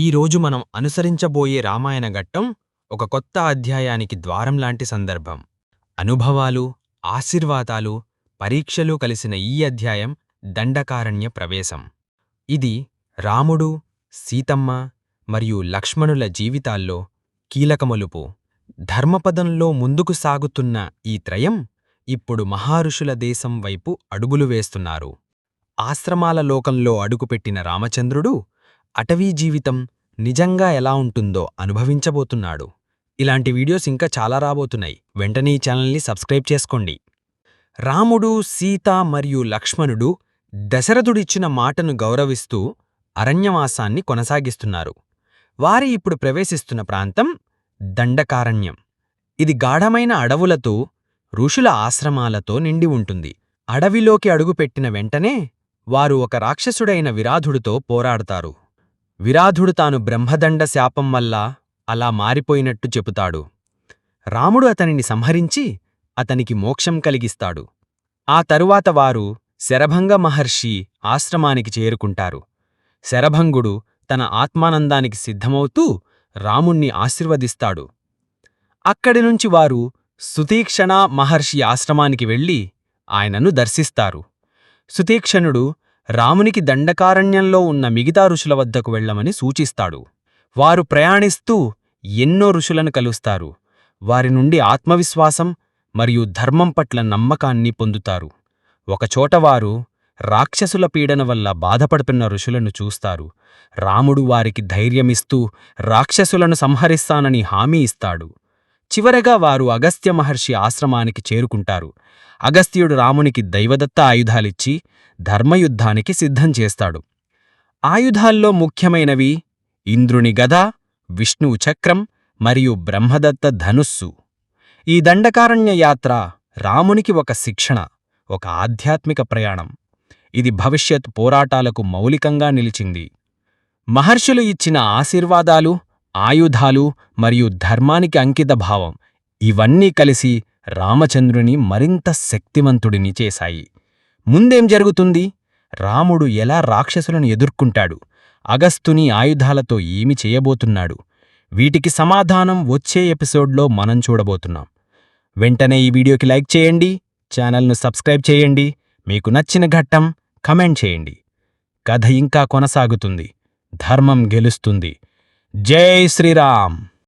ఈరోజు మనం అనుసరించబోయే రామాయణ ఘట్టం ఒక కొత్త అధ్యాయానికి ద్వారం లాంటి సందర్భం. అనుభవాలు ఆశీర్వాదాలు పరీక్షలు కలిసిన ఈ అధ్యాయం దండకారణ్య ప్రవేశం. ఇది రాముడు సీతమ్మ మరియు లక్ష్మణుల జీవితాల్లో కీలకమలుపు. ధర్మపదంలో ముందుకు సాగుతున్న ఈ త్రయం ఇప్పుడు మహారుషుల దేశం వైపు అడుగులు వేస్తున్నారు. ఆశ్రమాల లోకంలో అడుగుపెట్టిన రామచంద్రుడు అటవీ జీవితం నిజంగా ఎలా ఉంటుందో అనుభవించబోతున్నాడు. ఇలాంటి వీడియోస్ ఇంకా చాలా రాబోతున్నాయి. వెంటనే ఈ ఛానల్ని సబ్స్క్రైబ్ చేసుకోండి. రాముడు సీత మరియు లక్ష్మణుడు దశరథుడిచ్చిన మాటను గౌరవిస్తూ అరణ్యవాసాన్ని కొనసాగిస్తున్నారు. వారి ఇప్పుడు ప్రవేశిస్తున్న ప్రాంతం దండకారణ్యం. ఇది గాఢమైన అడవులతో ఋషుల ఆశ్రమాలతో నిండి ఉంటుంది. అడవిలోకి అడుగుపెట్టిన వెంటనే వారు ఒక రాక్షసుడైన విరాధుడితో పోరాడతారు. విరాధుడు తాను బ్రహ్మదండ శాపం వల్ల అలా మారిపోయినట్టు చెబుతాడు. రాముడు అతనిని సంహరించి అతనికి మోక్షం కలిగిస్తాడు. ఆ తరువాత వారు శరభంగ మహర్షి ఆశ్రమానికి చేరుకుంటారు. శరభంగుడు తన ఆత్మానందానికి సిద్ధమవుతూ రాముణ్ణి ఆశీర్వదిస్తాడు. అక్కడి నుంచి వారు సుతీక్షణ మహర్షి ఆశ్రమానికి వెళ్ళి ఆయనను దర్శిస్తారు. సుతీక్షణుడు రామునికి దండకారణ్యంలో ఉన్న మిగతా ఋషుల వద్దకు వెళ్ళమని సూచిస్తాడు. వారు ప్రయాణిస్తూ ఎన్నో ఋషులను కలుస్తారు. వారి నుండి ఆత్మవిశ్వాసం మరియు ధర్మం పట్ల నమ్మకాన్ని పొందుతారు. ఒకచోట వారు రాక్షసుల పీడన వల్ల బాధపడుతున్న ఋషులను చూస్తారు. రాముడు వారికి ధైర్యమిస్తూ రాక్షసులను సంహరిస్తానని హామీ ఇస్తాడు. చివరగా వారు అగస్త్య మహర్షి ఆశ్రమానికి చేరుకుంటారు. అగస్త్యుడు రామునికి దైవదత్త ఆయుధాలిచ్చి ధర్మయుద్ధానికి సిద్ధం చేస్తాడు. ఆయుధాల్లో ముఖ్యమైనవి ఇంద్రుని గద విష్ణువు చక్రం మరియు బ్రహ్మదత్త ధనుస్సు. ఈ దండకారణ్య యాత్ర రామునికి ఒక శిక్షణ ఒక ఆధ్యాత్మిక ప్రయాణం. ఇది భవిష్యత్ పోరాటాలకు మౌలికంగా నిలిచింది. మహర్షులు ఇచ్చిన ఆశీర్వాదాలు ఆయుధాలు మరియు ధర్మానికి అంకితభావం ఇవన్నీ కలిసి రామచంద్రుని మరింత శక్తివంతుడిని చేశాయి. ముందేం జరుగుతుంది? రాముడు ఎలా రాక్షసులను ఎదుర్కొంటాడు? అగస్తుని ఆయుధాలతో ఏమి చేయబోతున్నాడు? వీటికి సమాధానం వచ్చే ఎపిసోడ్లో మనం చూడబోతున్నాం. వెంటనే ఈ వీడియోకి లైక్ చేయండి ఛానల్ను సబ్స్క్రైబ్ చేయండి మీకు నచ్చిన ఘట్టం కమెంట్ చేయండి. కథ ఇంకా కొనసాగుతుంది. ధర్మం గెలుస్తుంది. जय श्री राम